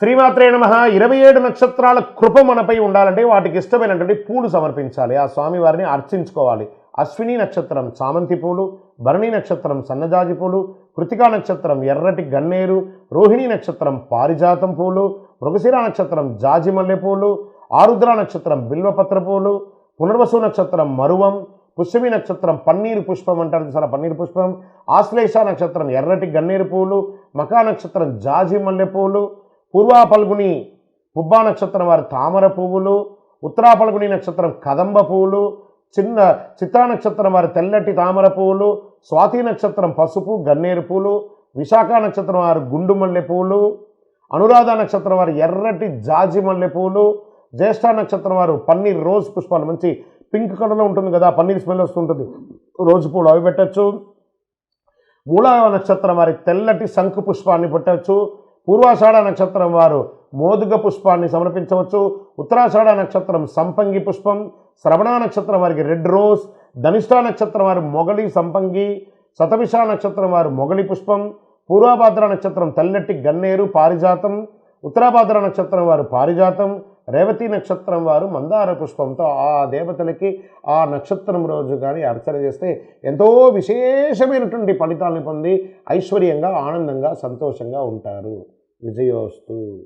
శ్రీమాత్రే నమ. ఇరవై ఏడు నక్షత్రాల కృప మనపై ఉండాలంటే వాటికి ఇష్టమైనటువంటి పూలు సమర్పించాలి. ఆ స్వామివారిని అర్చించుకోవాలి. అశ్విని నక్షత్రం చామంతి పూలు భరణి నక్షత్రం సన్నజాజి పూలు కృతికా నక్షత్రం ఎర్రటి గన్నేరు రోహిణి నక్షత్రం పారిజాతం పూలు మృగశిర నక్షత్రం జాజి మల్లెపూలు ఆరుద్ర నక్షత్రం బిల్వపత్ర పూలు పునర్వసు నక్షత్రం మరువం పుష్యమి నక్షత్రం పన్నీరు పుష్పం అంటారు చూసారా? పన్నీరు పుష్పం ఆశ్లేష నక్షత్రం ఎర్రటి గన్నేరు పూలు మకా నక్షత్రం జాజి మల్లెపూలు పూలు పూర్వా పల్గుని పుబ్బా నక్షత్రం వారి తామర పువ్వులు ఉత్తరా పల్గుని నక్షత్రం కదంబ పువ్వులు చిన్న చిత్రా నక్షత్రం వారి తెల్లటి తామర పువ్వులు స్వాతి నక్షత్రం పసుపు గన్నేరు పూలు విశాఖ నక్షత్రం వారి గుండు మల్లె పూలు అనురాధ నక్షత్రం వారి ఎర్రటి జాజి మల్లె పూలు జ్యేష్ఠ నక్షత్రం వారు పన్నీర్ రోజ్ పుష్పాలు మంచి పింక్ కలర్లో ఉంటుంది కదా పన్నీర్ స్మెల్ వస్తుంటుంది. రోజు పూలు అవి పెట్టచ్చు. మూలా నక్షత్రం వారి తెల్లటి శంకు పుష్పాన్ని పెట్టవచ్చు పూర్వాషాఢ నక్షత్రం వారు మోదుగ పుష్పాన్ని సమర్పించవచ్చు. ఉత్తరాషాఢ నక్షత్రం సంపంగి పుష్పం. శ్రవణ నక్షత్రం వారికి రెడ్ రోజ్. ధనిష్టా నక్షత్రం వారు మొగలి సంపంగి. శతవిష నక్షత్రం వారు మొగలి పుష్పం. పూర్వభాద్ర నక్షత్రం తెల్లటి గన్నేరు పారిజాతం. ఉత్తరాభాద్ర నక్షత్రం వారు పారిజాతం. రేవతి నక్షత్రం వారు మందార పుష్పంతో ఆ దేవతలకి ఆ నక్షత్రం రోజు కానీ అర్చన చేస్తే ఎంతో విశేషమైనటువంటి ఫలితాలను పొంది ఐశ్వర్యంగా ఆనందంగా సంతోషంగా ఉంటారు. విజయోస్తు.